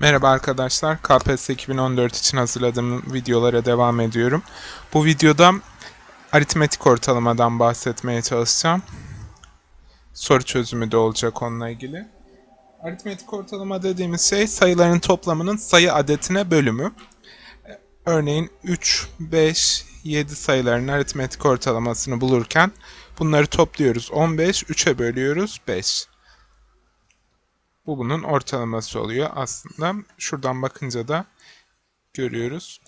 Merhaba arkadaşlar, KPSS 2014 için hazırladığım videolara devam ediyorum. Bu videoda aritmetik ortalamadan bahsetmeye çalışacağım. Soru çözümü de olacak onunla ilgili. Aritmetik ortalama dediğimiz şey sayıların toplamının sayı adetine bölümü. Örneğin 3, 5, 7 sayıların aritmetik ortalamasını bulurken bunları topluyoruz. 15, 3'e bölüyoruz 5. Bu bunun ortalaması oluyor aslında. Şuradan bakınca da görüyoruz.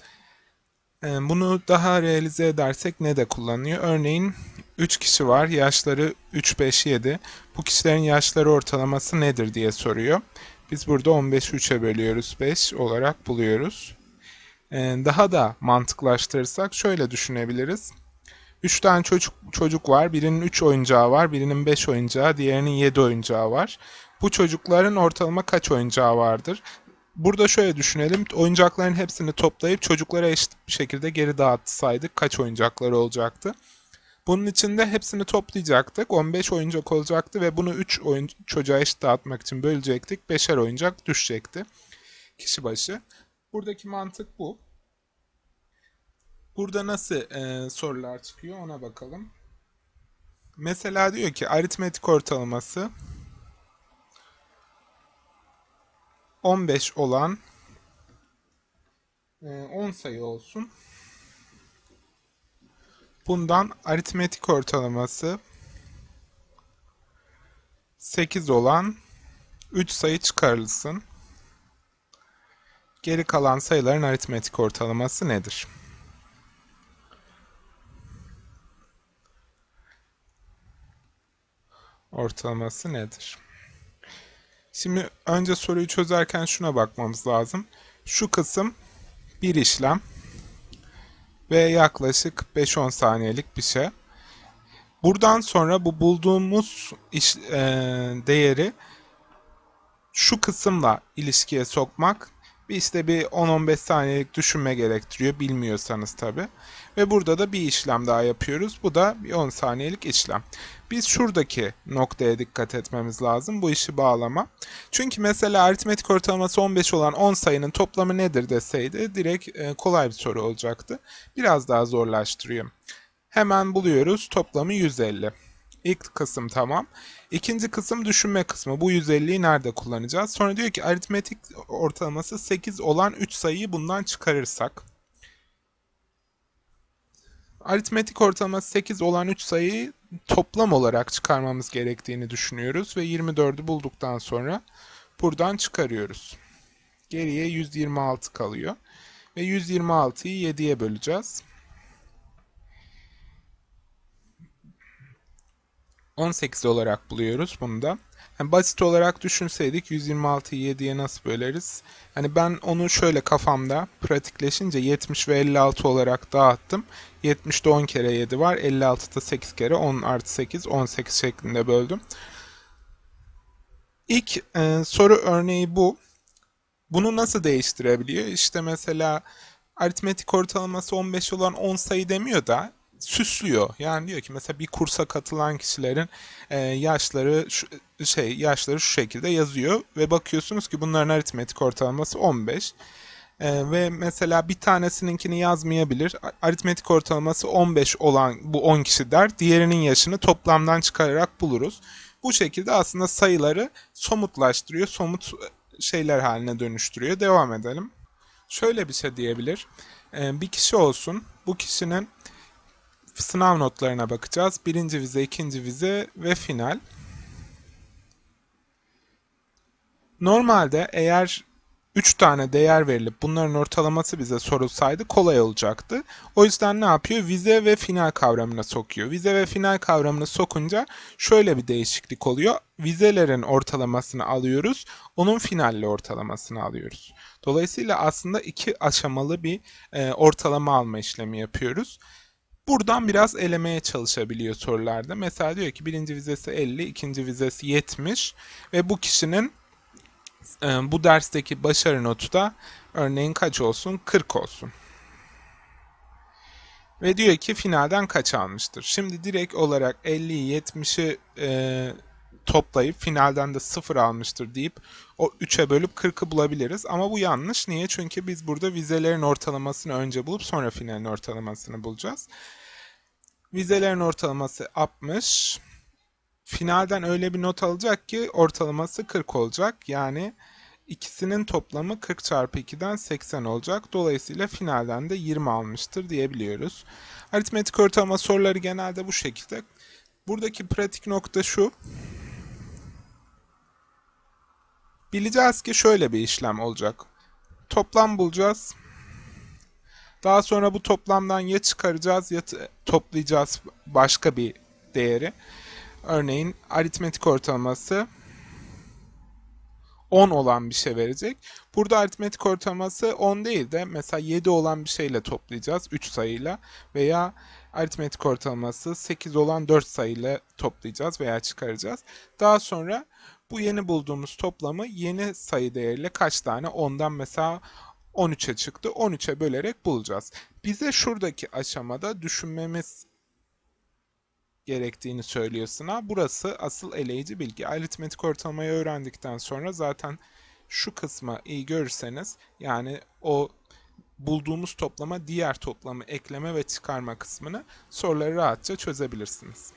Ee, bunu daha realize edersek ne de kullanıyor? Örneğin 3 kişi var. Yaşları 3, 5, 7. Bu kişilerin yaşları ortalaması nedir diye soruyor. Biz burada 15'i 3'e bölüyoruz 5 olarak buluyoruz. Ee, daha da mantıklaştırırsak şöyle düşünebiliriz. 3 tane çocuk çocuk var. Birinin 3 oyuncağı var, birinin 5 oyuncağı, diğerinin 7 oyuncağı var. Bu çocukların ortalama kaç oyuncağı vardır? Burada şöyle düşünelim. Oyuncakların hepsini toplayıp çocuklara eşit bir şekilde geri dağıtsaydık kaç oyuncakları olacaktı? Bunun için de hepsini toplayacaktık. 15 oyuncak olacaktı ve bunu 3 oyun çocuğa eşit dağıtmak için bölecektik. 5'er oyuncak düşecekti kişi başı. Buradaki mantık bu. Burada nasıl e, sorular çıkıyor ona bakalım. Mesela diyor ki aritmetik ortalaması 15 olan 10 sayı olsun. Bundan aritmetik ortalaması 8 olan 3 sayı çıkarılsın. Geri kalan sayıların aritmetik ortalaması nedir? Ortalaması nedir? Şimdi önce soruyu çözerken şuna bakmamız lazım. Şu kısım bir işlem ve yaklaşık 5-10 saniyelik bir şey. Buradan sonra bu bulduğumuz iş, e, değeri şu kısımla ilişkiye sokmak bir işte bir 10-15 saniyelik düşünme gerektiriyor bilmiyorsanız tabi. Ve burada da bir işlem daha yapıyoruz. Bu da bir 10 saniyelik işlem. Biz şuradaki noktaya dikkat etmemiz lazım bu işi bağlama. Çünkü mesela aritmetik ortalaması 15 olan 10 sayının toplamı nedir deseydi direkt e, kolay bir soru olacaktı. Biraz daha zorlaştırıyor. Hemen buluyoruz toplamı 150. İlk kısım tamam. İkinci kısım düşünme kısmı. Bu 150'yi nerede kullanacağız? Sonra diyor ki aritmetik ortalaması 8 olan 3 sayıyı bundan çıkarırsak. Aritmetik ortalaması 8 olan 3 sayıyı toplam olarak çıkarmamız gerektiğini düşünüyoruz ve 24'ü bulduktan sonra buradan çıkarıyoruz. Geriye 126 kalıyor ve 126'yı 7'ye böleceğiz. 18 olarak buluyoruz bunu da. Yani basit olarak düşünseydik 126'yı 7'ye nasıl böleriz? Hani ben onu şöyle kafamda pratikleşince 70 ve 56 olarak dağıttım. 70'de 10 kere 7 var. 56'da 8 kere 10 artı 8 18 şeklinde böldüm. İlk e, soru örneği bu. Bunu nasıl değiştirebiliyor? İşte mesela aritmetik ortalaması 15 olan 10 sayı demiyor da süslüyor. Yani diyor ki mesela bir kursa katılan kişilerin e, yaşları şu, şey yaşları şu şekilde yazıyor ve bakıyorsunuz ki bunların aritmetik ortalaması 15. E, ve mesela bir tanesininkini yazmayabilir. Aritmetik ortalaması 15 olan bu 10 kişi der. Diğerinin yaşını toplamdan çıkararak buluruz. Bu şekilde aslında sayıları somutlaştırıyor. Somut şeyler haline dönüştürüyor. Devam edelim. Şöyle bir şey diyebilir. E, bir kişi olsun. Bu kişinin sınav notlarına bakacağız. Birinci vize, ikinci vize ve final. Normalde eğer 3 tane değer verilip bunların ortalaması bize sorulsaydı kolay olacaktı. O yüzden ne yapıyor? Vize ve final kavramına sokuyor. Vize ve final kavramını sokunca şöyle bir değişiklik oluyor. Vizelerin ortalamasını alıyoruz. Onun finalle ortalamasını alıyoruz. Dolayısıyla aslında iki aşamalı bir e, ortalama alma işlemi yapıyoruz. Buradan biraz elemeye çalışabiliyor sorularda. Mesela diyor ki birinci vizesi 50, ikinci vizesi 70 ve bu kişinin e, bu dersteki başarı notu da örneğin kaç olsun? 40 olsun. Ve diyor ki finalden kaç almıştır? Şimdi direkt olarak 50'yi 70'i e, toplayıp finalden de 0 almıştır deyip o 3'e bölüp 40'ı bulabiliriz. Ama bu yanlış. Niye? Çünkü biz burada vizelerin ortalamasını önce bulup sonra finalin ortalamasını bulacağız. Vizelerin ortalaması 60. Finalden öyle bir not alacak ki ortalaması 40 olacak. Yani ikisinin toplamı 40 çarpı 2'den 80 olacak. Dolayısıyla finalden de 20 almıştır diyebiliyoruz. Aritmetik ortalama soruları genelde bu şekilde. Buradaki pratik nokta şu. Bileceğiz ki şöyle bir işlem olacak. Toplam bulacağız. Daha sonra bu toplamdan ya çıkaracağız ya toplayacağız başka bir değeri. Örneğin aritmetik ortalaması 10 olan bir şey verecek. Burada aritmetik ortalaması 10 değil de mesela 7 olan bir şeyle toplayacağız 3 sayıyla veya aritmetik ortalaması 8 olan 4 sayıyla toplayacağız veya çıkaracağız. Daha sonra bu yeni bulduğumuz toplamı yeni sayı değeriyle kaç tane 10'dan mesela 13'e çıktı. 13'e bölerek bulacağız. Bize şuradaki aşamada düşünmemiz gerektiğini söylüyor sınav. Burası asıl eleyici bilgi. Aritmetik ortalamayı öğrendikten sonra zaten şu kısmı iyi görürseniz yani o bulduğumuz toplama diğer toplamı ekleme ve çıkarma kısmını soruları rahatça çözebilirsiniz.